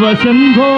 మహాదేవ శంభో.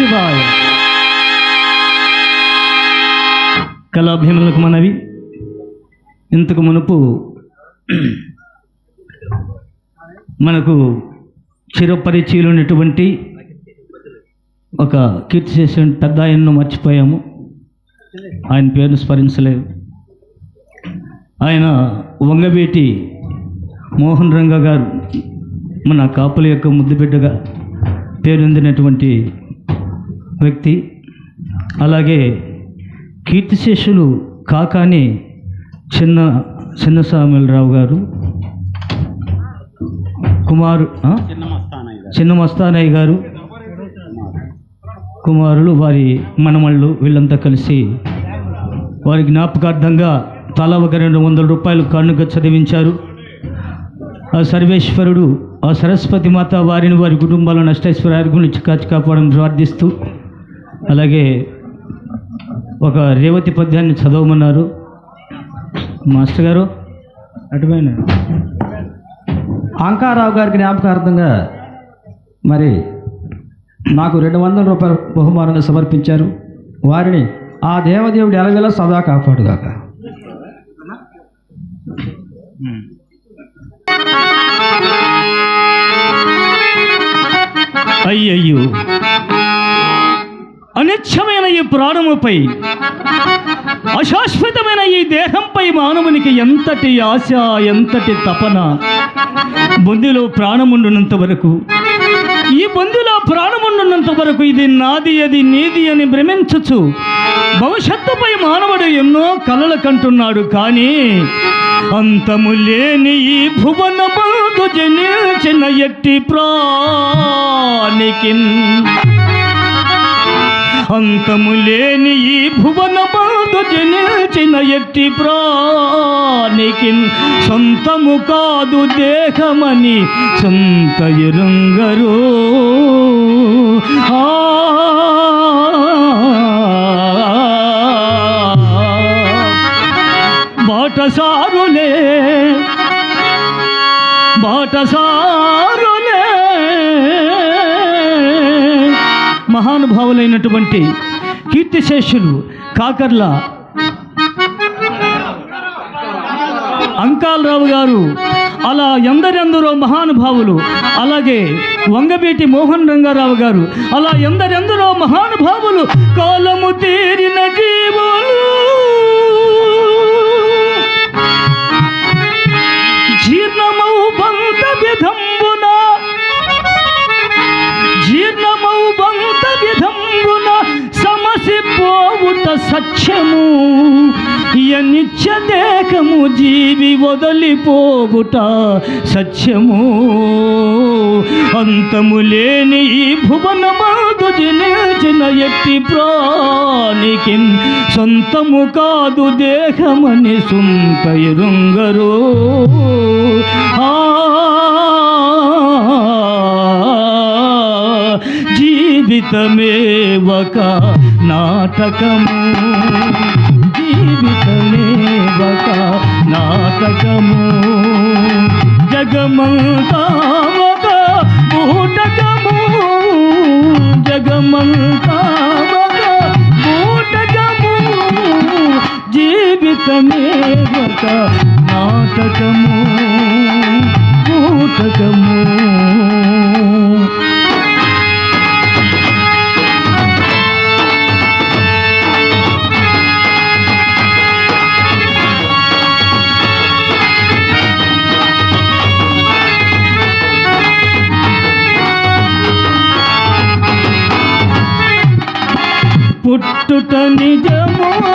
శివాయ. కళాభిములకు మనవి. ఇంతకు మునుపు మనకు చిరపరిచీలున్నటువంటి ఒక కీర్తి చేసిన పెద్ద ఆయన్ను మర్చిపోయాము. ఆయన పేరును స్మరించలేదు ఆయన వంగబేటి మోహన్ రంగ గారు మన కాపుల యొక్క ముద్దుబిడ్డగా పేరొందినటువంటి వ్యక్తి. అలాగే కీర్తిశేషులు కాకాని చిన్న చిన్నస్వామిరావు గారు. కుమారు చిన్న మస్తానయ్య గారు. కుమారులు వారి మనమళ్ళు వీళ్ళంతా కలిసి వారి జ్ఞాపకార్థంగా తలా ఒక రెండు వందల రూపాయలు కానుక చదివించారు. ఆ సర్వేశ్వరుడు ఆ సరస్వతి మాత వారిని వారి కుటుంబాలను అష్టైశ్వర్యాల గురించి కాచి కాపాడడం ప్రార్థిస్తూ అలాగే ఒక రేవతి పద్యాన్ని చదవమన్నారు. మాస్టర్ గారు. అటుపోయినా అంకారావు గారి జ్ఞాపకార్థంగా మరి నాకు రెండు వందల రూపాయల బహుమానాన్ని సమర్పించారు. వారిని ఆ దేవదేవుడు ఎలవేళ సదా కాపాడుగాక? అయ్యయ్యో. అనిచ్చమైన ఈ ప్రాణముపై అశాశ్వతమైన ఈ దేహంపై మానవునికి ఎంతటి ఆశ ఎంతటి తపన? బొందిలో ప్రాణముండునంత వరకు ఈ బొందిలో ప్రాణముండున్నంత వరకు ఇది నాది అది నీది అని భ్రమించచ్చు భవిష్యత్తుపై మానవుడు ఎన్నో కలలు కంటున్నాడు కానీ అంతము లేని ఈ భువన బంధు జనించిన ఎట్టి ప్రాణికి అంతము లేని ఈ భువన బాధ జనించిన ఎట్టి ప్రాణికి సొంతము కాదు దేహమని సొంత ఎరుంగరో మహానుభావులైనటువంటి కీర్తిశేషులు కాకర్ల అంకాలరావు గారు అలా ఎందరెందరో మహానుభావులు అలాగే వంగబేటి మోహన్ రంగారావు గారు అలా ఎందరెందరో మహానుభావులు కాలము తీరిన జీవులు. ఇయ నిత్య దేహము జీవి వదలిపోగుట సత్యము. అంతము లేని ఈ భువన మాదు జనించిన ఎట్టి ప్రాణికి సొంతము కాదు దేహమని సొంత ఎరుంగరు ఆ జీవితమే ఒక నాటకము. నాటకము జగమంతా है।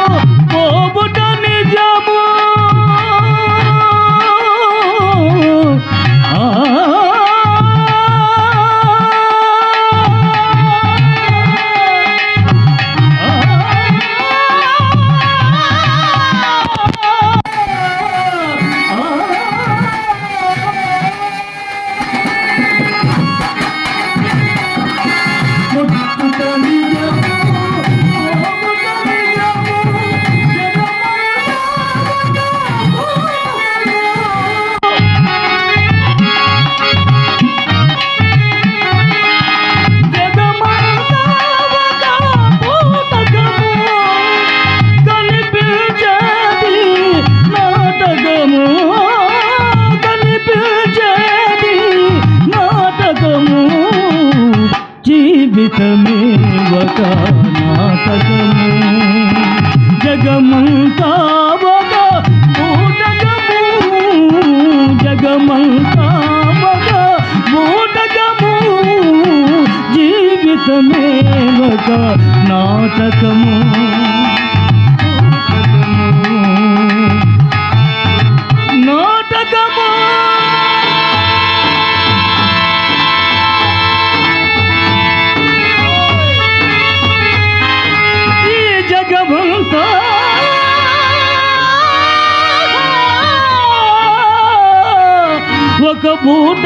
జీవితమే ఒక నాటకము. జగమంతా ఒక బూటకము జగమంతా ఒక బూటకము జీవితమే ఒక నాటకము. జగమంతా ఒక బూట